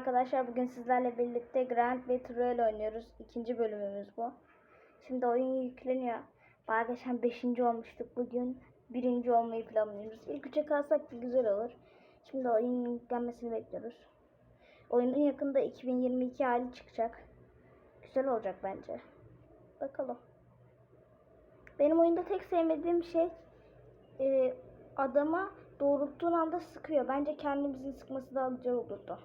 arkadaşlar bugün sizlerle birlikte Grand Royale oynuyoruz. İkinci bölümümüz bu. Şimdi oyun yükleniyor. Geçen 5. olmuştuk. Bugün birinci olmayı planlıyoruz. İlk üçe kalsak da güzel olur. Şimdi oyunun yüklenmesini bekliyoruz. Oyunun yakında 2022 hali çıkacak. Güzel olacak bence. Bakalım. Benim oyunda tek sevmediğim şey e, adama doğrulttuğun anda sıkıyor. Bence kendimizin sıkması daha güzel olurdu.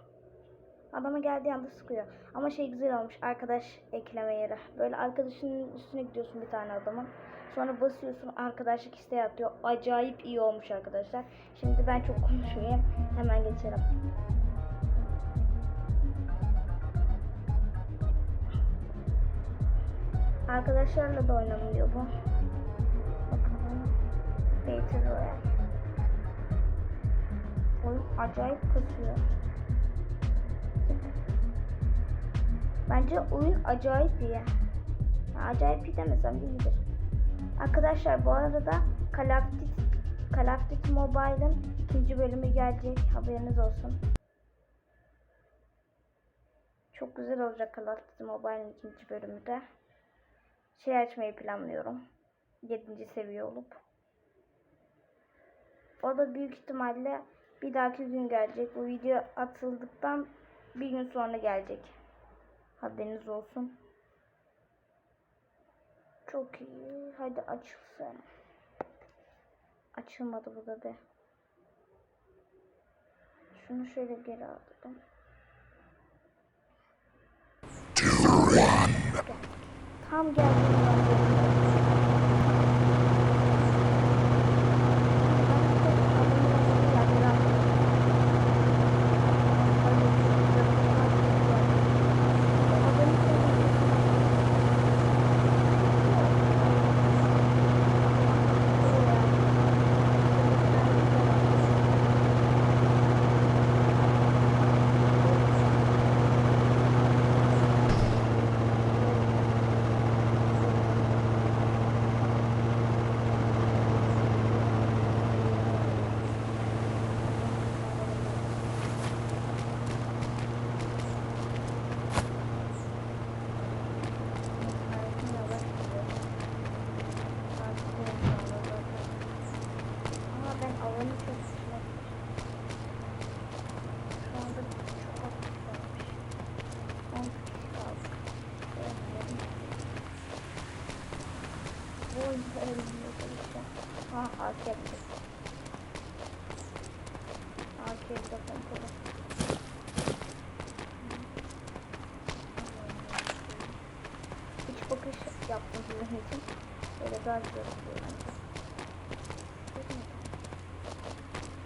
Adama geldiği anda sıkıyor. Ama şey güzel olmuş arkadaş ekleme yeri. Böyle arkadaşının üstüne gidiyorsun bir tane adamın. Sonra basıyorsun arkadaşlık isteği atıyor. Acayip iyi olmuş arkadaşlar. Şimdi ben çok konuşmayayım. Hemen geçelim. Arkadaşlarla da oynanılıyor bu. Bakalım. Battle Royale. Oyun acayip kasıyor. Bence oyun acayip iyi. Ya, acayip iyi demesem de. Arkadaşlar bu arada Call of Duty, Call of Duty Mobile'ın ikinci bölümü gelecek. Haberiniz olsun. Çok güzel olacak Call of Duty Mobile'ın ikinci bölümü de. Şey açmayı planlıyorum. 7. seviye olup. O da büyük ihtimalle bir dahaki gün gelecek. Bu video atıldıktan bir gün sonra gelecek. Haberiniz olsun. Çok iyi. Hadi açılsın. Açılmadı bu da be. Şunu şöyle geri aldım. Tam geldi. Ama ben alanı çok hoşuma gitti. Şu anda çok hafif kalmış. 10 kişi kaldık. Beğenmedim. Bu oyunda elimde çalışacağım. Ha AK yapacak. AK de pompalı. İç bakış yaptım sizin için. Böyle daha güzel oluyor bence.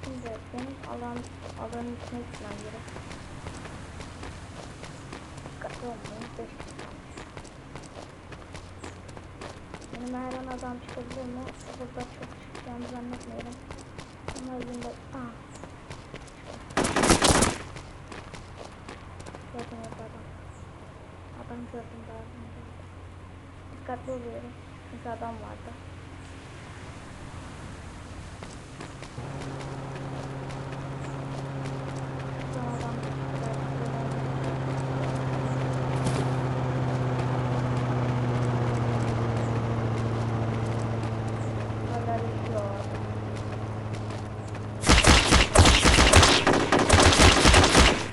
Şimdi benim alan alanın içine gitmem gerek. Dikkatli olmayın. 5 kişi kalmış. Benim her an adam çıkabilir mi? Burada çok çıkacağını zannetmiyorum. Ama elimde... Aa. Gördüm orada adam. Adam gördüm daha. Dikkatli oluyorum. Çünkü adam vardı. Şuradan adam Hala yaşıyor.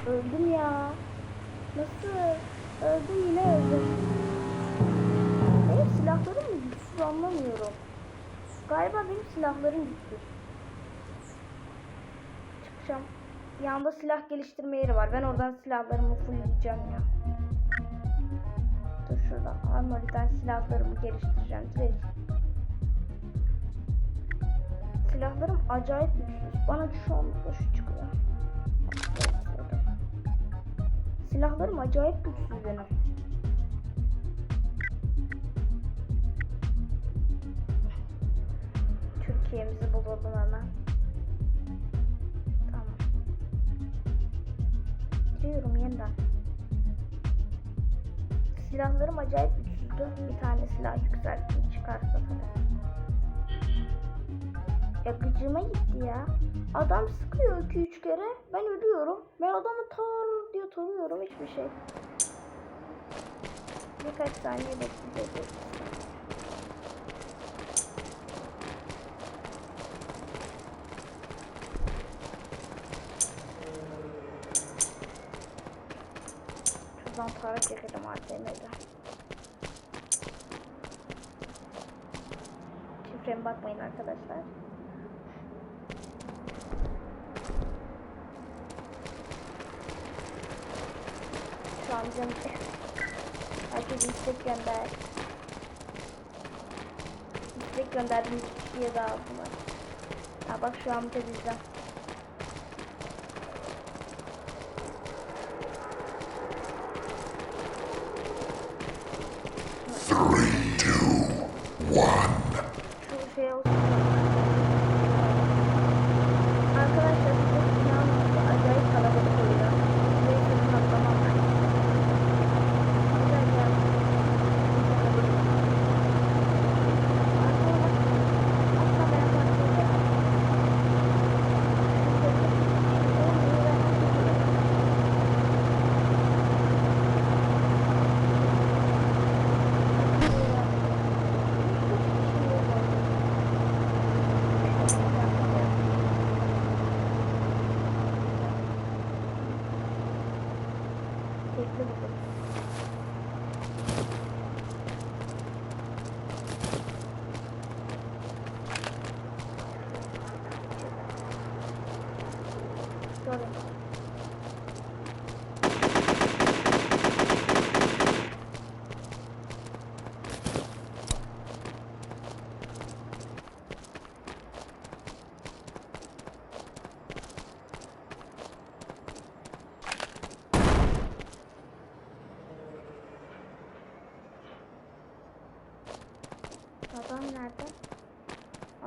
Öldüm ya. Nasıl? Öldüm yine öldüm. Benim silahlarım mı güçsüz anlamıyorum. Silahlarım güçsüz. Çıkacağım. Yanında silah geliştirme yeri var. Ben oradan silahlarımı fullleyeceğim ya. Dur şuradan armory'den silahlarımı geliştireceğim direkt. Silahlarım acayip güçsüz. Bana anda şu çıkıyor. Silahlarım acayip güçsüz benim. Türkiye'mizi bulalım hemen. Tamam. Giriyorum yeniden. Silahlarım acayip güçsüzdü. Bir tane silah yükselttim çıkarsa tabii. Ya gitti ya. Adam sıkıyor 2-3 kere. Ben ölüyorum. Ben adamı tar diye tarıyorum. hiçbir şey. Birkaç saniye bekleyeceğiz. Şuradan para çekelim ATM'den. Şifreme bakmayın arkadaşlar. Şu an canım Herkes istek gönder. İstek gönderdim iki kişiye daha aldılar. Ha bak şu an bir de bizden. Thank you.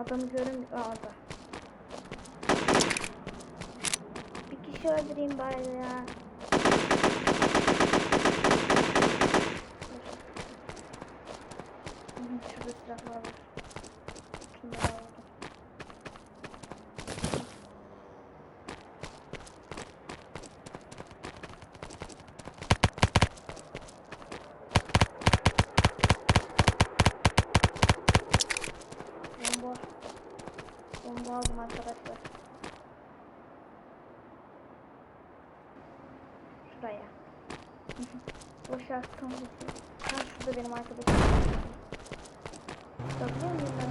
Adamı görün orada. Bir kişi öldüreyim bari ya. Şuraya. Boşalttım. Ha şurada benim arkadaşım. Tutabiliyor muyum ben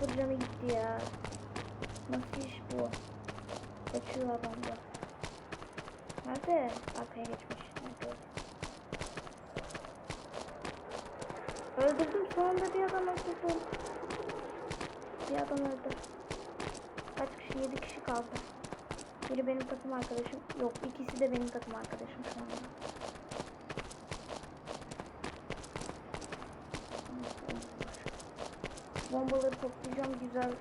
sıfır canı gitti ya. Nasıl iş bu? Kaçıyor adam da. Nerede? Arkaya geçmiş. Nerede? Öldürdüm sonunda bir adam öldürdüm. Bir adam öldü. Kaç kişi? Yedi kişi kaldı. Biri benim takım arkadaşım. Yok ikisi de benim takım arkadaşım şu anda. Bombaları toplayacağım güzel.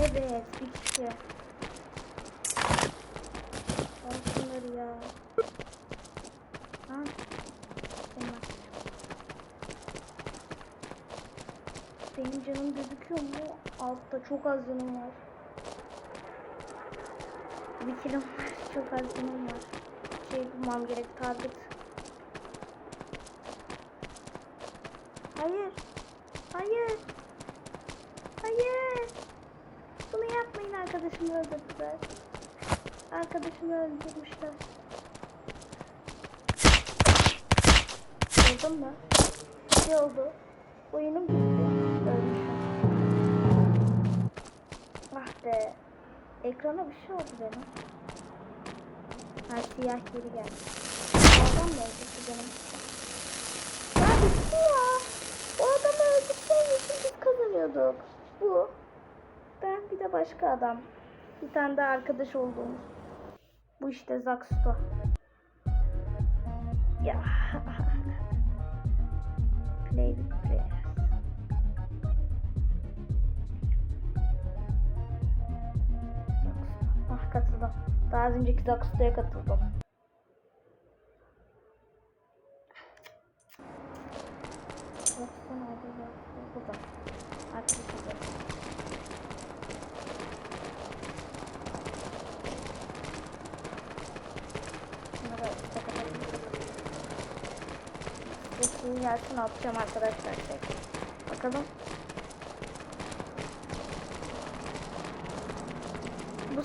Evet bir kişi. Al şunları ya. Ha? Bunlar. Benim canım gözüküyor mu? Altta çok az canım var. Bir kilom var. Çok az canım var. Şey bulmam gerek. Target. Hayır. Hayır. Hayır. Bunu yapmayın arkadaşımı öldürdüler. Arkadaşımı öldürmüşler. Oldu mu? Şey oldu. Oyunum işte. Ekrana bir şey oldu benim. Ha siyah geri geldi. Adam mı öldürdü benim? Ya bitti ya. O adamı öldürseymiş biz kazanıyorduk. Bu. Ben bir de başka adam. Bir tane de arkadaş olduğumuz. Bu işte Zaxto. Ya. play with prayer. Daha az önceki Zaksto'ya katıldım. Zaksto nerede? Zaksto burada. Arkadaşlar. Bunları üstte kapatayım. Sesini gelsin atacağım arkadaşlar. Bakalım.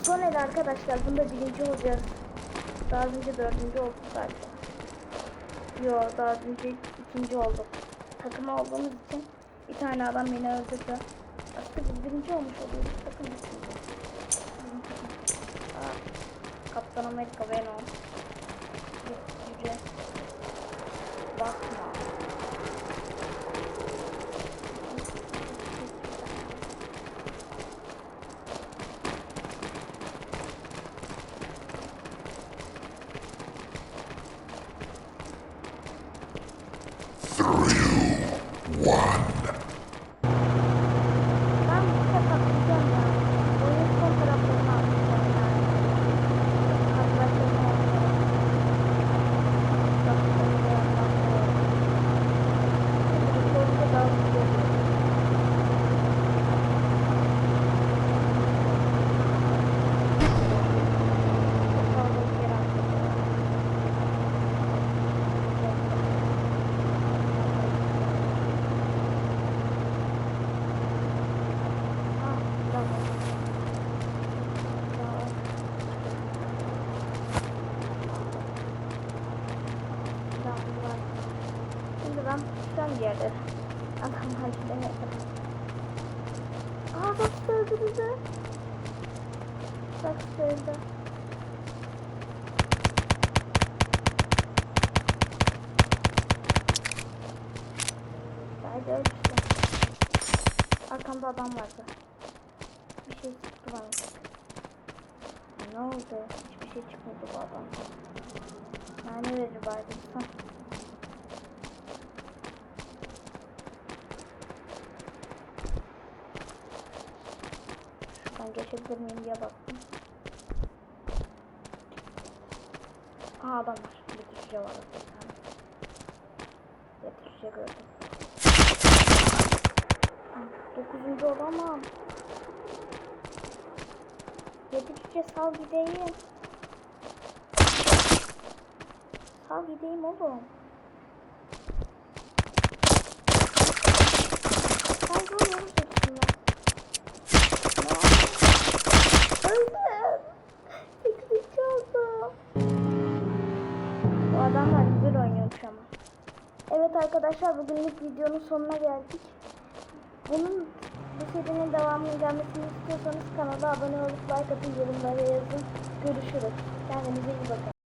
Bu son el arkadaşlar. Bunda birinci olacağız. Daha önce dördüncü olduk galiba. Yo daha önce ikinci olduk. Takım olduğumuz için bir tane adam beni öldürdü. Aslında biz birinci olmuş oluyoruz. Takım. Aa, Kaptan Amerika Venom. Cüce. Bakma. Ben bu sefer atlayacağım ya. Oyun son taraflarını atlayacağım yani. Arkadaşlarım olacak. Bak, şöyle yapmak lazım. Şimdi bu oyunda daha güzel oluyor. Çok fazla bir yer atlayacağım. Ah, tamam. Tamam. Tamam, var. Şimdi ben tutacağım bir yerde. Adamlar gidene kadar. Aa bak öldürdü. Bak öldü. Hadi öl işte. Arkamda adam vardı. Bir şey çıktı bana. Ne oldu? Hiçbir şey çıkmadı bu adamdan. Yani verir bari. Şuradan geçebilir miyim diye baktım. Aa adam var. Bir düşüce var. bir düşüce gördüm. Dokuzuncu olamam. Yedi cüce sal gideyim. Sal gideyim oğlum. Videonun sonuna geldik. Bunun bu serinin devamının gelmesini istiyorsanız kanala abone olup like atın yorumlara yazın. Görüşürüz. Kendinize iyi bakın.